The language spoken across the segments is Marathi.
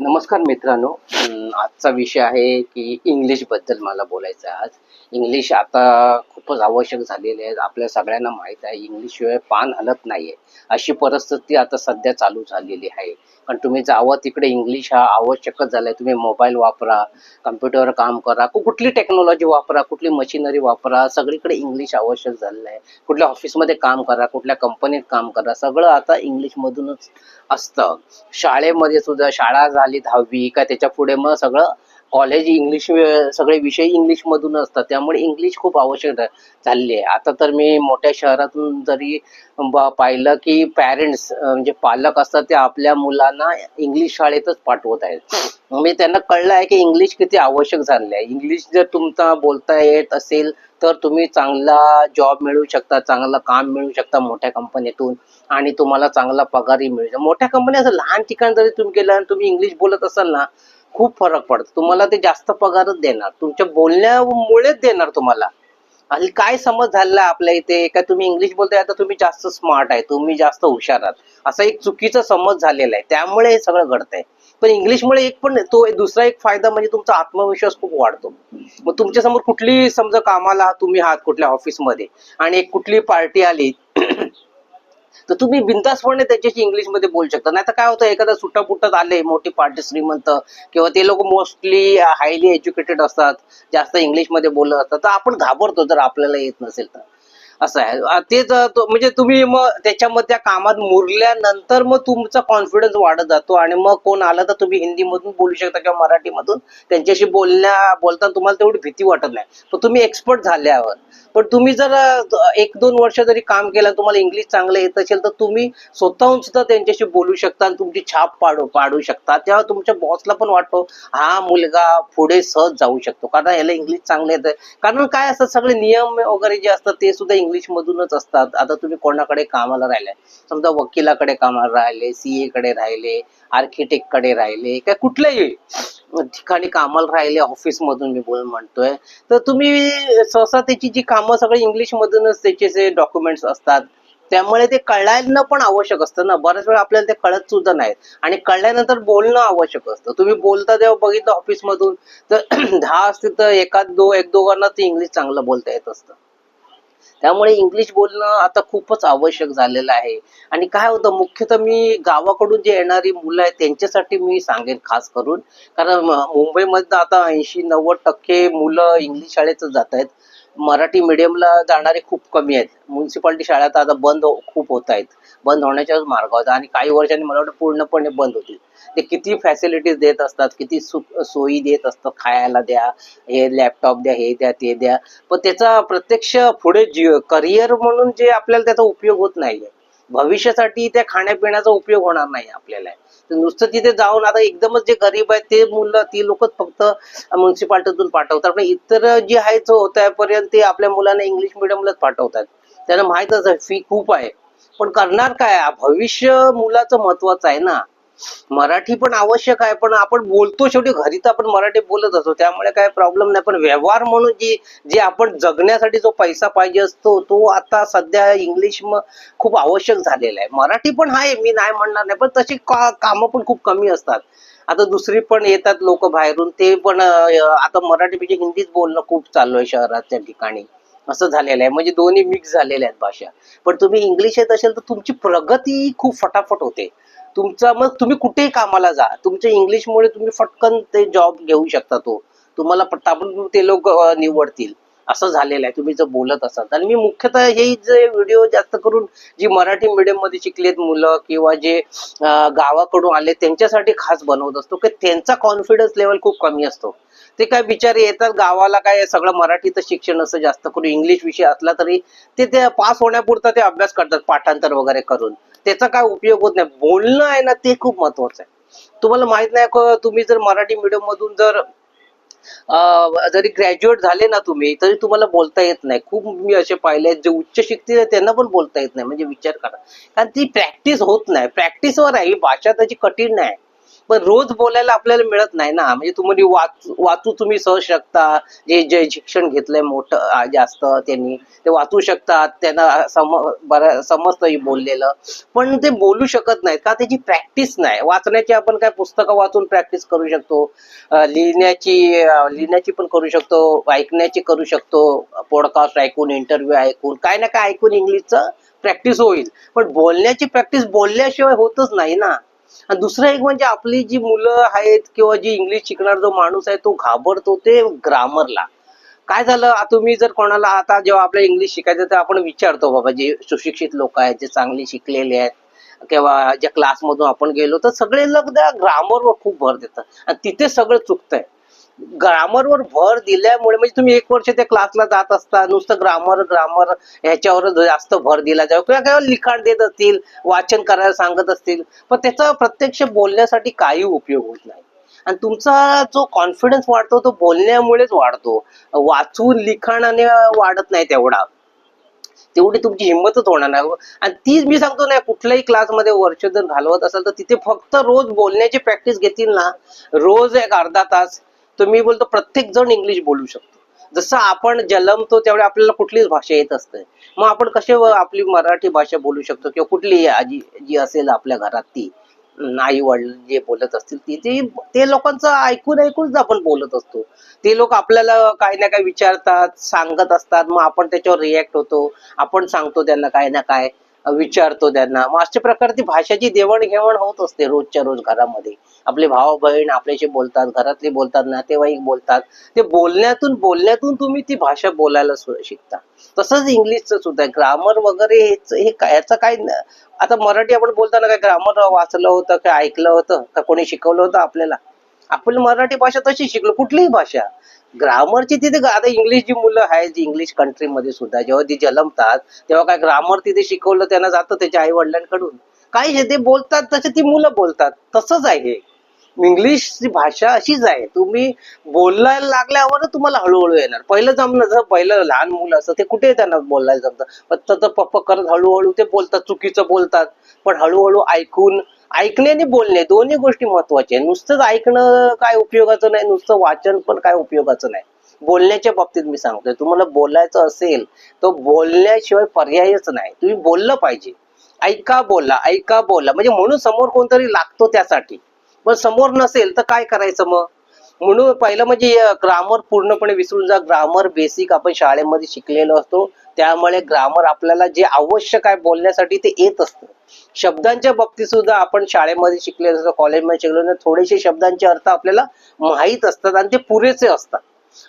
नमस्कार मित्रांनो. आजचा विषय आहे की इंग्लिशबद्दल मला बोलायचं आहे आज. इंग्लिश आता खूपच आवश्यक झालेले आहे. आपल्या सगळ्यांना माहीत आहे इंग्लिश शिवाय पान हलत नाहीये. अशी परिस्थिती आता सध्या चालू झालेली आहे. कारण तुम्ही जावं तिकडे इंग्लिश हा आवश्यकच झालाय तुम्ही मोबाईल वापरा कम्प्युटरवर काम करा कुठली टेक्नॉलॉजी वापरा कुठली मशिनरी वापरा सगळीकडे इंग्लिश आवश्यक झालेलं आहे कुठल्या ऑफिसमध्ये काम करा कुठल्या कंपनीत काम करा सगळं आता इंग्लिश मधूनच असतं. शाळेमध्ये सुद्धा शाळा झाली दहावी का त्याच्या पुढे मग सगळं कॉलेज इंग्लिश सगळे विषय इंग्लिश मधून असतात. त्यामुळे इंग्लिश खूप आवश्यक झालेली आहे. आता तर मी मोठ्या शहरातून जरी पाहिलं की पॅरेंट्स म्हणजे पालक असतात ते आपल्या मुलांना इंग्लिश शाळेतच पाठवत आहेत. म्हणजे त्यांना कळलं आहे की इंग्लिश किती आवश्यक झालेलं आहे. इंग्लिश जर तुमचा बोलता येत असेल तर तुम्ही चांगला जॉब मिळू शकता चांगलं काम मिळू शकता मोठ्या कंपनीतून आणि तुम्हाला चांगला पगारही मिळू शकतो. मोठ्या कंपनी असं लहान ठिकाण जरी तुम्ही गेला आणि तुम्ही इंग्लिश बोलत असाल ना खूप फरक पडतो. तुम्हाला ते जास्त पगारच देणार. तुमच्या बोलण्यामुळेच देणार तुम्हाला. आणि काय समज झालेला आपल्या इथे? काय तुम्ही इंग्लिश बोलताय आता तुम्ही जास्त स्मार्ट आहे. तुम्ही जास्त हुशार आहात. असा एक चुकीचा समज झालेला आहे. त्यामुळे हे सगळं घडतंय. पण इंग्लिशमुळे एक पण तो दुसरा एक फायदा म्हणजे तुमचा आत्मविश्वास खूप वाढतो. मग तुमच्यासमोर कुठली समजा कामाला तुम्ही आहात कुठल्या ऑफिसमध्ये आणि एक कुठली पार्टी आली तर तुम्ही बिंदासपणे त्याच्याशी इंग्लिशमध्ये बोलू शकता. नाही तर काय होतं एखादा सुट्टापुट्टात आले मोठी पार्टी श्रीमंत किंवा ते लोक मोस्टली हायली एज्युकेटेड असतात जास्त इंग्लिशमध्ये बोलत असतात तर आपण घाबरतो जर आपल्याला येत नसेल तर. असं आहे. तेच म्हणजे तुम्ही मग त्याच्यामध्ये त्या कामात मुरल्यानंतर मग तुमचा कॉन्फिडन्स वाढत जातो आणि मग कोण आलं तर तुम्ही हिंदीमधून बोलू शकता किंवा मराठीमधून त्यांच्याशी बोलण्या बोलताना तुम्हाला तेवढी भीती वाटत नाही. पण तुम्ही एक्सपर्ट झाल्यावर. पण तुम्ही जर एक दोन वर्ष जरी काम केलं तुम्हाला इंग्लिश चांगलं येत असेल तर तुम्ही स्वतःहून सुद्धा त्यांच्याशी बोलू शकता आणि तुमची छाप पाडू पाडू शकता. तेव्हा तुमच्या बॉसला पण वाटतो हा मुलगा पुढे सहज जाऊ शकतो. कारण याला इंग्लिश चांगलं येतं कारण काय असतात सगळे नियम वगैरे जे असतात ते सुद्धा इंग्लिश मधूनच असतात. आता तुम्ही कोणाकडे कामाला राहिले समजा वकिलाकडे कामाला राहिले सीए कडे राहिले आर्किटेक्टकडे राहिले काय कुठल्याही ठिकाणी कामाला राहिले ऑफिस मधून मी बोल म्हणतोय. तर तुम्ही सहसा त्याची जी कामं सगळी इंग्लिश मधूनच त्याचे जे डॉक्युमेंट्स असतात त्यामुळे ते कळायला पण आवश्यक असतं ना. बऱ्याच वेळा आपल्याला ते कळत सुद्धा नाहीत. आणि कळल्यानंतर बोलणं आवश्यक असतं. तुम्ही बोलता तेव्हा बघितलं ऑफिस मधून तर दहा असतील तर एकाच दो एक दोघांना ते इंग्लिश चांगलं बोलता येत असतं. त्यामुळे इंग्लिश बोलणं आता खूपच आवश्यक झालेलं आहे. आणि काय होतं मुख्यतः मी गावाकडून जे येणारी मुलं आहेत त्यांच्यासाठी मी सांगेन खास करून. कारण मुंबईमध्ये आता ऐंशी नव्वद टक्के मुलं इंग्लिश शाळेतच जात आहेत. मराठी मिडियमला जाणारे खूप कमी आहेत. म्युन्सिपाल्टी शाळा तर आता बंद हो- खूप होत आहेत. बंद होण्याच्याच मार्गावर आणि काही वर्षांनी मला वाटतं पूर्णपणे बंद होतील. ते किती फॅसिलिटीज देत असतात किती सु- सोयी देत असतात खायला द्या हे लॅपटॉप द्या हे द्या ते द्या. पण त्याचा प्रत्यक्ष पुढे करिअर म्हणून जे आपल्याला त्याचा उपयोग होत नाहीये. भविष्यासाठी त्या खाण्यापिण्याचा उपयोग होणार नाही आपल्याला. नुसतं तिथे जाऊन आता एकदमच जे गरीब आहेत ते मुलं ती लोकच फक्त म्युन्सिपाल्टीतून पाठवतात. पण इतर जे आहे तो होत्यापर्यंत ते आपल्या मुलांना इंग्लिश मिडियमलाच पाठवतात. त्यांना माहीतच आहे फी खूप आहे. पण करणार काय? भविष्य मुलाचं महत्वाचं आहे ना. मराठी पण आवश्यक आहे पण आपण बोलतो शेवटी घरी तर आपण मराठी बोलत असतो. त्यामुळे काय प्रॉब्लेम नाही. पण व्यवहार म्हणून जी जे आपण जगण्यासाठी जो पैसा पाहिजे असतो तो आता सध्या इंग्लिश खूप आवश्यक झालेला आहे. मराठी पण आहे मी नाही म्हणणार नाही पण तशी का कामं पण खूप कमी असतात. आता दुसरी पण येतात लोक बाहेरून ते पण आता मराठीपेक्षा म्हणजे हिंदीच बोलणं खूप चालू आहे शहराच्या ठिकाणी. असं झालेलं आहे. म्हणजे दोन्ही मिक्स झालेल्या आहेत भाषा. पण तुम्ही इंग्लिश येत असेल तर तुमची प्रगती खूप फटाफट होते. तुमचा मग तुम्ही कुठेही कामाला जा. तुमच्या इंग्लिशमुळे तुम्ही फटकन ते जॉब घेऊ शकता तो. तुम्हाला पटापट ते लोक निवडतील. असं झालेलं आहे. तुम्ही जर बोलत असाल आणि मी मुख्यतः हे जे व्हिडिओ जास्त करून जी मराठी मीडियममध्ये शिकलेत मुलं किंवा जे गावाकडून आले त्यांच्यासाठी खास बनवत असतो की त्यांचा कॉन्फिडन्स लेवल खूप कमी असतो. ते काय बिचारे येतात गावाला काय सगळं मराठीचं शिक्षण असं जास्त करून इंग्लिश विषय असला तरी ते ते पास होण्यापुरता ते अभ्यास करतात पाठांतर वगैरे करून. त्याचा काय उपयोग होत नाही. बोलणं आहे ना ते खूप महत्वाचं आहे. तुम्हाला माहीत नाही तुम्ही जर मराठी मीडियम मधून जर जरी ग्रॅज्युएट झाले ना तुम्ही तरी तुम्हाला बोलता येत नाही. खूप मी असे पाहिले आहेत, जे उच्च शिकतील त्यांना पण बोलता येत नाही. म्हणजे विचार करा. कारण ती प्रॅक्टिस होत नाही. प्रॅक्टिसवर आहे. ही भाषा त्याची कठीण नाही पण रोज बोलायला आपल्याला मिळत नाही ना. म्हणजे तुम्ही वाचू वाचू तुम्ही सहज शकता. जे जे शिक्षण घेतलंय मोठं जास्त त्यांनी ते वाचू शकतात. त्यांना सम बरं समजतं बोललेलं. पण ते बोलू शकत नाहीत का? त्याची प्रॅक्टिस नाही. वाचण्याची आपण काय पुस्तकं वाचून प्रॅक्टिस करू शकतो? लिहिण्याची लिहिण्याची पण करू शकतो. ऐकण्याची करू शकतो. पॉडकास्ट ऐकून इंटरव्ह्यू ऐकून काय ना काय ऐकून इंग्लिशचं प्रॅक्टिस होईल. पण बोलण्याची प्रॅक्टिस बोलल्याशिवाय होतच नाही ना. आणि दुसरं एक म्हणजे आपली जी मुलं आहेत किंवा जी इंग्लिश शिकणार जो माणूस आहे तो घाबरतो ते ग्रामरला काय झालं? तुम्ही जर कोणाला आता जेव्हा आपल्याला इंग्लिश शिकायचं तर आपण विचारतो बाबा जे सुशिक्षित लोक आहेत जे चांगले शिकलेले आहेत किंवा ज्या क्लासमधून आपण गेलो तर सगळे लोक त्या ग्रामरवर खूप भर देतात आणि तिथे सगळं चुकतंय. ग्रामरवर भर दिल्यामुळे म्हणजे तुम्ही एक वर्ष त्या क्लासला जात असता नुसतं ग्रामर ग्रामर ह्याच्यावर जास्त भर दिला जाऊ किंवा काय लिखाण देत असतील वाचन करायला सांगत असतील पण त्याचा प्रत्यक्ष बोलण्यासाठी काही उपयोग होत नाही. आणि तुमचा जो कॉन्फिडन्स वाढतो तो बोलण्यामुळेच वाढतो. वाचून लिखाणाने वाढत नाही तेवढा. तेवढी तुमची हिंमतच होणार नाही. आणि तीच मी सांगतो ना कुठल्याही क्लासमध्ये वर्ष जर घालवत असाल तर तिथे फक्त रोज बोलण्याची प्रॅक्टिस घेतील ना. रोज एक अर्धा तास तर मी बोलतो प्रत्येक जण इंग्लिश बोलू शकतो. जसं आपण जन्मतो त्यावेळी आपल्याला कुठलीच भाषा येत असते. मग आपण कसे आपली मराठी भाषा बोलू शकतो किंवा कुठली आजी जी असेल आपल्या घरात ती आई वडील जे बोलत असतील ती ते ते लोकांचं ऐकून ऐकूनच आपण बोलत असतो. ते लोक आपल्याला काही ना काही विचारतात सांगत असतात. मग आपण त्याच्यावर रिॲक्ट होतो. आपण सांगतो त्यांना काही ना काय. विचारतो त्यांना. मग अशा प्रकारची भाषाची देवाणघेवाण होत असते रोजच्या रोज घरामध्ये. आपले भाव बहीण आपल्याशी बोलतात घरातले बोलतात नातेवाईक बोलतात. ते बोलण्यातून बोलण्यातून तुम्ही ती भाषा बोलायला शिकता. तसंच इंग्लिशचं सुद्धा ग्रामर वगैरे हेच हे काय- याचं काय आता मराठी आपण बोलताना काय ग्रामर वाचलं होतं काय ऐकलं होतं का कोणी शिकवलं होतं आपल्याला? आपण मराठी भाषा तशी शिकलो कुठलीही भाषा. ग्रामरची तिथे आता इंग्लिश जी मुलं आहेत जी इंग्लिश कंट्रीमध्ये सुद्धा जेव्हा ती जन्मतात तेव्हा काय ग्रामर तिथे शिकवलं त्यांना जातं त्याच्या आई वडिलांकडून काय हे ते बोलतात तसे ती मुलं बोलतात. तसंच आहे हे. इंग्लिश ची भाषा अशीच आहे. तुम्ही बोलायला लागल्यावर तुम्हाला हळूहळू येणार. पहिलं जमलं जर पहिलं लहान मुलं असतं ते कुठे त्यांना बोलायला जमतं. फक्त तर पप्पा करत हळूहळू ते बोलतात चुकीचं बोलतात. पण हळूहळू ऐकून ऐकणे आणि बोलणे दोन्ही गोष्टी महत्त्वाच्या आहेत. नुसतंच ऐकणं काय उपयोगाचं नाही नुसतं वाचन पण काय उपयोगाचं नाही. बोलण्याच्या बाबतीत मी सांगतोय तुम्हाला बोलायचं असेल तर बोलण्याशिवाय पर्यायच नाही. तुम्ही बोललं पाहिजे. ऐका बोला ऐका बोला. म्हणजे म्हणून समोर कोणतरी लागतो त्यासाठी. पण समोर नसेल तर काय करायचं मग? म्हणून पहिलं म्हणजे ग्रामर पूर्णपणे विसरून जा. ग्रामर बेसिक आपण शाळेमध्ये शिकलेलो असतो. त्यामुळे ग्रामर आपल्याला जे आवश्यक आहे बोलण्यासाठी ते येत असतं. शब्दांच्या बाबतीत सुद्धा आपण शाळेमध्ये शिकले असतो कॉलेजमध्ये शिकलो थोडेसे शब्दांचे अर्थ आपल्याला माहीत असतात आणि ते पुरेसे असतात.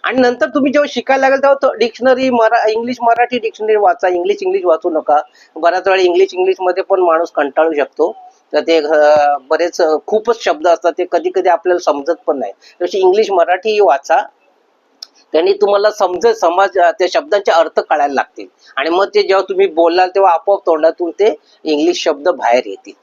आणि नंतर तुम्ही जेव्हा शिकायला लागेल तेव्हा डिक्शनरी मरा इंग्लिश मराठी डिक्शनरी वाचा इंग्लिश इंग्लिश वाचू नका. बऱ्याच वेळा इंग्लिश इंग्लिशमध्ये पण माणूस कंटाळू शकतो. तर ते बरेच खूपच शब्द असतात ते कधी कधी आपल्याला समजत पण नाही. तशी इंग्लिश मराठी वाचा त्यांनी तुम्हाला समजत समाज त्या शब्दांचे अर्थ कळायला लागतील. आणि मग ते जेव्हा तुम्ही बोलाल तेव्हा आपोआप तोंडातून ते इंग्लिश शब्द बाहेर येतील.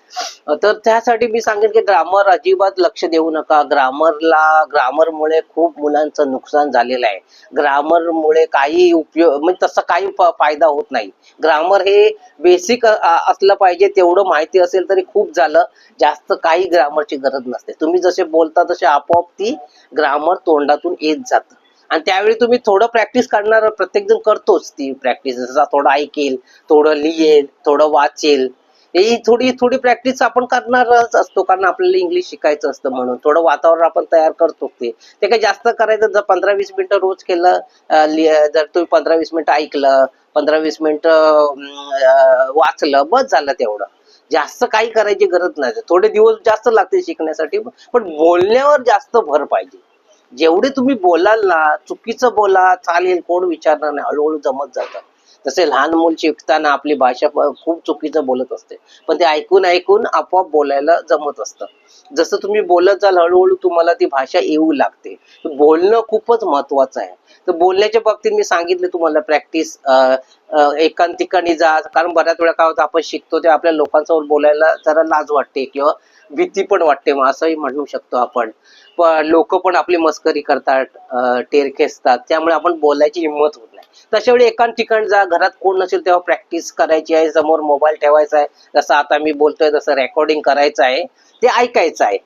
तर त्यासाठी मी सांगेन की ग्रामर अजिबात लक्ष देऊ नका. ग्रामरला ग्रामरमुळे खूप मुलांचं नुकसान झालेलं आहे. ग्रामरमुळे काही उपयोग म्हणजे तसा काही फायदा होत नाही. ग्रामर हे बेसिक असलं पाहिजे तेवढं माहिती असेल तरी खूप झालं. जास्त काही ग्रामरची गरज नसते. तुम्ही जसे बोलता तसे आपोआप ती ग्रामर तोंडातून येत जातं. आणि त्यावेळी तुम्ही थोडं प्रॅक्टिस करणार प्रत्येक जण करतोच ती प्रॅक्टिस जसा थोडं ऐकेल थोडं लिहेल थोडं वाचेल. ही थोडी थोडी प्रॅक्टिस आपण करणारच असतो कारण आपल्याला इंग्लिश शिकायचं असतं म्हणून. थोडं वातावरण आपण तयार करतो ते. ते काही जास्त करायचं जर पंधरा वीस मिनिटं रोज केलं जर तुम्ही पंधरा वीस मिनिटं ऐकलं पंधरा वीस मिनिटं वाचलं बस झालं तेवढं. जास्त काही करायची गरज नाही. थोडे दिवस जास्त लागते शिकण्यासाठी पण बोलण्यावर जास्त भर पाहिजे. जेवढे तुम्ही बोलाल ना चुकीचं बोला चालेल कोण विचारणार नाही हळूहळू जमत जातं. तसे लहान मूल शिकताना आपली भाषा खूप चुकीचं बोलत असते. पण ते ऐकून ऐकून आपोआप बोलायला जमत असतं. जसं तुम्ही बोलत जाल हळूहळू तुम्हाला ती भाषा येऊ लागते. बोलणं खूपच महत्वाचं आहे. तर बोलण्याच्या बाबतीत मी सांगितलं तुम्हाला प्रॅक्टिस एकांत ठिकाणी जा. कारण बऱ्याच वेळा काय होतं आपण शिकतो ते आपल्या लोकांसमोर बोलायला जरा लाज वाटते किंवा भीती पण वाटते. मग असंही म्हणू शकतो आपण. पण लोक पण आपली मस्करी करतात टेर खेचतात त्यामुळे आपण बोलायची हिंमत होते तशा वेळी एकाच ठिकाण जा घरात कोण नसेल तेव्हा प्रॅक्टिस करायची आहे समोर मोबाईल ठेवायचा आहे. जसं आता मी बोलतोय तसं रेकॉर्डिंग करायचं आहे ते ऐकायचं आहे.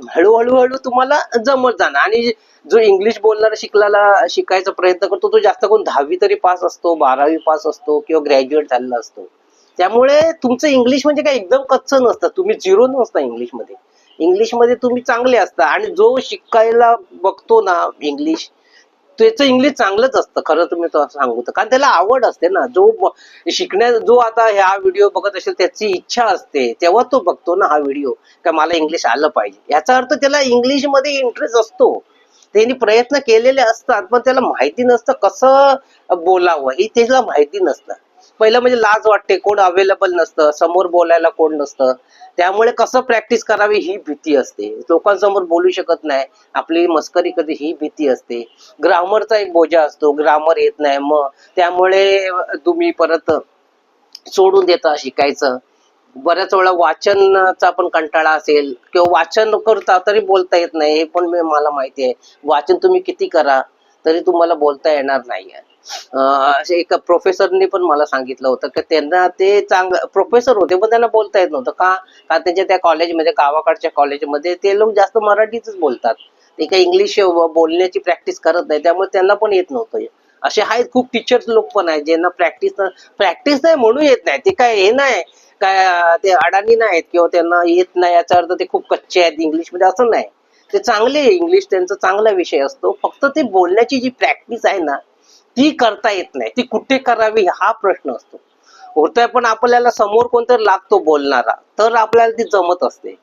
हळूहळू हळू तुम्हाला जमत जाणार. आणि जो इंग्लिश बोलणारा शिकलाला शिकायचा प्रयत्न करतो तो जास्त करून दहावी तरी पास असतो बारावी पास असतो किंवा ग्रॅज्युएट झालेला असतो. त्यामुळे तुमचं इंग्लिश म्हणजे काय एकदम कच्चं नसतं. तुम्ही झिरो नसता इंग्लिशमध्ये इंग्लिशमध्ये तुम्ही चांगले असता. आणि जो शिकायला बघतो ना इंग्लिश त्याचं इंग्लिश चांगलंच असतं खरं तुम्ही सांगू तर. कारण त्याला आवड असते ना. जो शिकण्या जो आता हा व्हिडिओ बघत असेल त्याची इच्छा असते. तेव्हा तो बघतो ना हा व्हिडिओ का मला इंग्लिश आलं पाहिजे. याचा अर्थ त्याला इंग्लिशमध्ये इंटरेस्ट असतो. त्यांनी प्रयत्न केलेले असतात पण त्याला माहिती नसतं कसं बोलावं हे त्याला माहिती नसतं. पहिलं म्हणजे लाज वाटते कोण अवेलेबल नसतं समोर बोलायला कोण नसतं. त्यामुळे कसं प्रॅक्टिस करावी ही भीती असते. लोकांसमोर बोलू शकत नाही. आपली मस्करी कधी ही भीती असते. ग्रामरचा एक बोजा असतो ग्रामर येत नाही. मग त्यामुळे तुम्ही परत सोडून देता शिकायचं. बऱ्याच वेळा वाचनचा पण कंटाळा असेल किंवा वाचन करता तरी बोलता येत नाही हे पण मला माहिती आहे. वाचन तुम्ही किती करा तरी तुम्हाला बोलता येणार नाही असे एक प्रोफेसरनी पण मला सांगितलं होतं की त्यांना ते चांगलं प्रोफेसर होते पण त्यांना बोलता येत नव्हतं. का? का त्यांच्या त्या कॉलेजमध्ये गावाकडच्या कॉलेजमध्ये ते लोक जास्त मराठीच बोलतात. ते काही इंग्लिश बोलण्याची प्रॅक्टिस करत नाही त्यामुळे त्यांना पण येत नव्हतं. असे आहेत खूप टीचर्स लोक पण आहेत ज्यांना प्रॅक्टिस प्रॅक्टिस नाही म्हणून येत नाही. ते काय हे नाही काय ते अडाणी नाहीत किंवा त्यांना येत नाही. याचा अर्थ ते खूप कच्चे आहेत इंग्लिशमध्ये असं नाही. ते चांगले इंग्लिश त्यांचा चांगला विषय असतो. फक्त ते बोलण्याची जी प्रॅक्टिस आहे ना ती करता येत नाही. ती कुठे करावी हा प्रश्न असतो. होतोय पण आपल्याला समोर कोणतरी लागतो बोलणारा. तर आपल्याला ती जमत असते.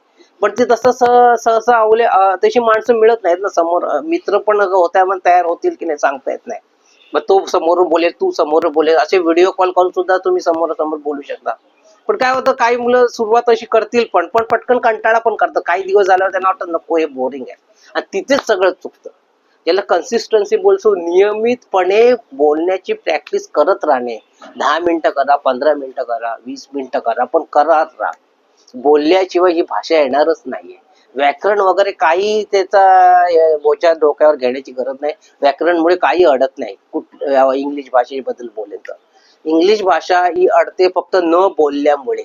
पण ते तसं सहसा अवले तशी माणसं मिळत नाहीत ना समोर. मित्र पण होत्या पण तयार होतील की नाही सांगता येत नाही. मग तो समोर बोलेल तू समोर बोलेल. असे व्हिडिओ कॉल करून सुद्धा तुम्ही समोरासमोर बोलू शकता. पण काय होतं काही मुलं सुरुवात अशी करतील पण पण पटकन कंटाळा पण करतात. काही दिवस झाल्यावर त्यांना वाटत नको हे बोरिंग आहे. आणि तिथेच सगळं चुकतं. त्याला कन्सिस्टन्सी बोलतो नियमितपणे बोलण्याची प्रॅक्टिस करत राहणे. दहा मिनिटं करा पंधरा मिनिटं करा वीस मिनिटं करा पण करत राहा. बोलल्याशिवाय ही भाषा येणारच नाहीये. व्याकरण वगैरे काही त्याचा बोचा डोक्यावर घेण्याची गरज नाही. व्याकरणमुळे काही अडत नाही. कुठ इंग्लिश भाषेबद्दल बोलेल तर. इंग्लिश भाषा ही अडते फक्त न बोलल्यामुळे.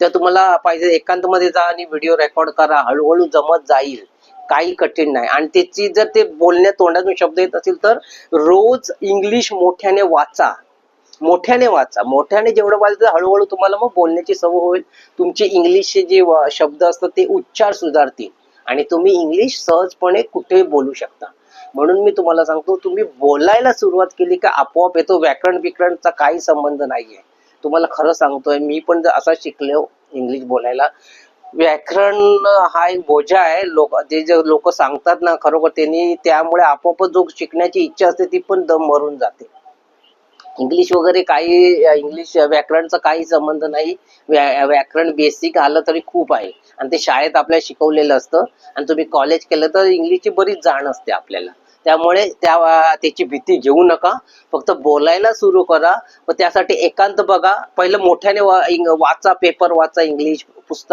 तर तुम्हाला पाहिजे एकांत मध्ये जा आणि व्हिडिओ रेकॉर्ड करा हळूहळू जमत जाईल. काही कठीण नाही. आणि त्याची जर ते बोलण्या तोंडातून शब्द येत असतील तर रोज इंग्लिश मोठ्याने वाचा. मोठ्याने वाचा. मोठ्याने जेवढं वाचतं हळूहळू तुम्हाला मग बोलण्याची सवय होईल. तुमचे इंग्लिशचे जे शब्द असतात ते उच्चार सुधारतील. आणि तुम्ही इंग्लिश सहजपणे कुठेही बोलू शकता. म्हणून मी तुम्हाला सांगतो तुम्ही बोलायला सुरुवात केली का आपोआप येतो. व्याकरण बिकरणचा काही संबंध नाहीये. तुम्हाला खरं सांगतोय मी पण जर असा शिकलो इंग्लिश बोलायला व्याकरण हा एक बोजा आहे. लोक ते जे लोक सांगतात ना खरोखर त्यांनी त्यामुळे आपोआप जो शिकण्याची इच्छा असते ती पण दम मरून जाते. इंग्लिश वगैरे काही इंग्लिश व्याकरणचा काही संबंध नाही. व्या- व्याकरण बेसिक आलं तरी खूप आहे. आणि ते शाळेत आपल्याला शिकवलेलं असतं. आणि तुम्ही कॉलेज केलं तर इंग्लिशची बरीच जाण असते आपल्याला. त्यामुळे त्या त्याची भीती घेऊ नका. फक्त बोलायला सुरू करा. व त्यासाठी एकांत बघा. पहिलं मोठ्याने वा- वाचा पेपर वाचा इंग्लिश